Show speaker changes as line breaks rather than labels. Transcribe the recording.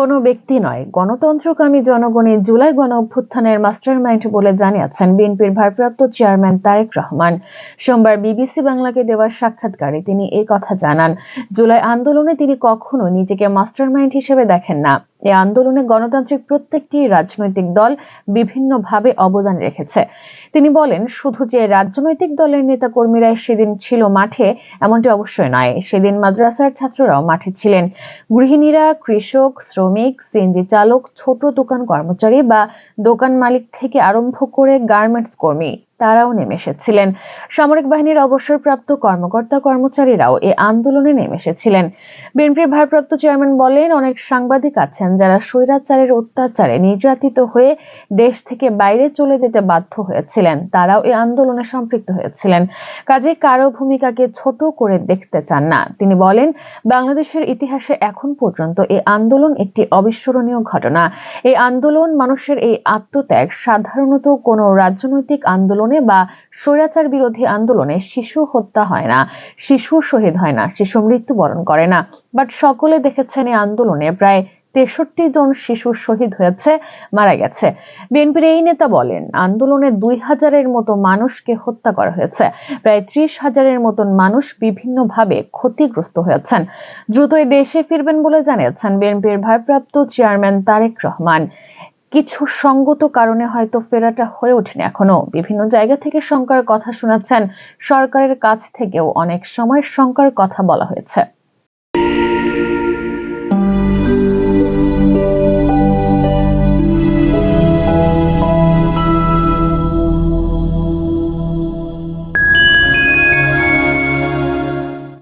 কোনো ব্যক্তি নয়। গণতন্ত্রকামী জনগণের জুলাই গণ অভ্যুত্থানের মাস্টারমাইন্ড বলে জানিয়েছেন বিএনপির ভারপ্রাপ্ত চেয়ারম্যান তারেক রহমান। সোমবার বিবিসি বাংলাকে দেওয়ার সাক্ষাৎকারে তিনি এ কথা জানান। জুলাই আন্দোলনে তিনি কখনো নিজেকে মাস্টারমাইন্ড হিসেবে দেখেন না। এই আন্দোলনে গণতান্ত্রিক প্রত্যেকটি রাজনৈতিক দল বিভিন্নভাবে অবদান রেখেছে। তিনি বলেন, শুধু যে রাজনৈতিক দলের নেতাকর্মীরাই সেদিন ছিল মাঠে, এমনটি অবশ্যই নয়। সেদিন মাদ্রাসার ছাত্ররাও মাঠে ছিলেন। গৃহিণীরা, কৃষক, শ্রমিক, সিএনজি চালক, ছোট দোকান কর্মচারী বা দোকান মালিক থেকে আরম্ভ করে গার্মেন্টস কর্মী তারাও নেমে এসেছিলেন। সামরিক বাহিনীর অবসরপ্রাপ্ত কর্মকর্তা কর্মচারীরাও এ আন্দোলনে নেমে এসেছিলেন। বিএনপির ভারপ্রাপ্ত চেয়ারম্যান বলেন, অনেক সাংবাদিক আছেন যারা স্বৈরাচারের অত্যাচারে নির্যাতিত হয়ে দেশ থেকে বাইরে চলে যেতে বাধ্য হয়েছিলেন। তারাও এই আন্দোলনে সম্পৃক্ত হয়েছিলেন। কাজে কারও ভূমিকাকে ছোট করে দেখতে চান না। তিনি বলেন, বাংলাদেশের ইতিহাসে এখন পর্যন্ত এই আন্দোলন একটি অবিস্মরণীয় ঘটনা। এই আন্দোলন মানুষের এই আত্মত্যাগ সাধারণত কোনো রাজনৈতিক আন্দোলনে বা স্বৈরাচার বিরোধী আন্দোলনে শিশু হত্যা হয় না, শিশু শহীদ হয় না, শিশু মৃত্যুবরণ করে না। বাট সকলে দেখেছেন এই আন্দোলনে প্রায় তেষট্টি জন শিশু শহীদ হয়েছে, মারা গেছে। বিএনপির এই নেতা বলেন, আন্দোলনে দুই হাজারের মতো মানুষকে হত্যা করা হয়েছে। প্রায় ত্রিশ হাজারের মতন মানুষ বিভিন্নভাবে ক্ষতিগ্রস্ত হয়েছেন। দ্রুতই দেশে ফিরবেন বলে জানিয়েছেন বিএনপির ভারপ্রাপ্ত চেয়ারম্যান তারেক রহমান। কিছু সঙ্গত কারণে হয়তো ফেরাটা হয়ে ওঠেনি এখনও। বিভিন্ন জায়গা থেকে শঙ্কার কথা শোনাচ্ছেন। সরকারের কাছ থেকেও অনেক সময় শঙ্কার কথা বলা হয়েছে।